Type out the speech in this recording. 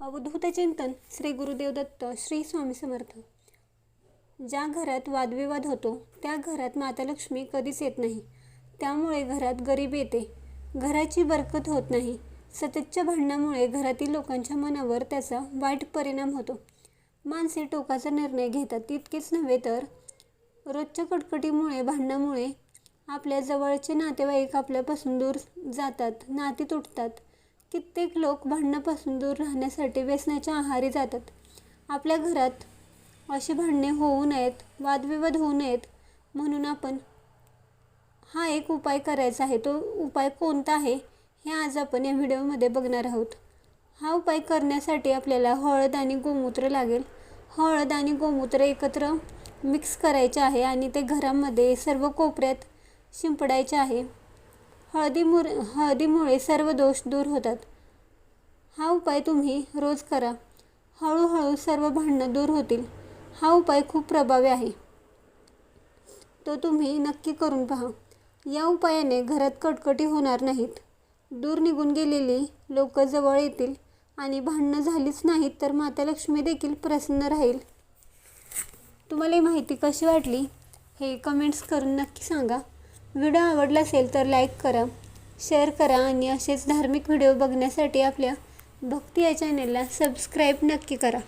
अवधूत चिंतन श्री गुरुदेव दत्त श्री स्वामी समर्थ. ज्या घरात वादविवाद होतो त्या घरात माता लक्ष्मी कधीच येत नाही. त्यामुळे घरात गरीब येते. घराची बरकत होत नाही. सततच्या भांडणामुळे घरातील लोकांच्या मनावर त्याचा वाईट परिणाम होतो. माणसे टोकाचा निर्णय घेतात तितकेच नव्हे तर रोजच्या कटकटीमुळे भांडणामुळे आपल्या जवळचे नातेवाईक आपल्यापासून दूर जातात नाती तुटतात. कित्येक लोक भांडणापासून दूर राहण्यासाठी व्यसनाच्या आहारी जातात. आपल्या घरात अशी भांडणे होऊ नयेत वादविवाद होऊ नयेत म्हणून आपण हा एक उपाय करायचा आहे. तो उपाय कोणता आहे हे आज आपण या व्हिडिओमध्ये बघणार आहोत. हा उपाय करण्यासाठी आपल्याला हळद आणि गोमूत्र लागेल. हळद आणि गोमूत्र एकत्र मिक्स करायचे आहे आणि ते घरामध्ये सर्व कोपऱ्यात शिंपडायचे आहे. हळदीमुळे हळदीमुळे सर्व दोष दूर होतात. हा उपाय तुम्ही रोज करा. हळूहळू सर्व भांडणं दूर होतील. हा उपाय खूप प्रभावी आहे. तो तुम्ही नक्की करून पहा. या उपायाने घरात कटकटी होणार नाहीत. दूर निघून गेलेली लोक जवळ येतील आणि भांडणं झालीच नाहीत तर माता लक्ष्मी देखील प्रसन्न राहील. तुम्हाला ही माहिती कशी वाटली हे कमेंट्स करून नक्की सांगा. व्हिडिओ आवडला असेल तर लाईक करा शेअर करा आणि असेच धार्मिक व्हिडिओ बघण्यासाठी आपल्या भक्ती या चॅनलला सबस्क्राईब नक्की करा.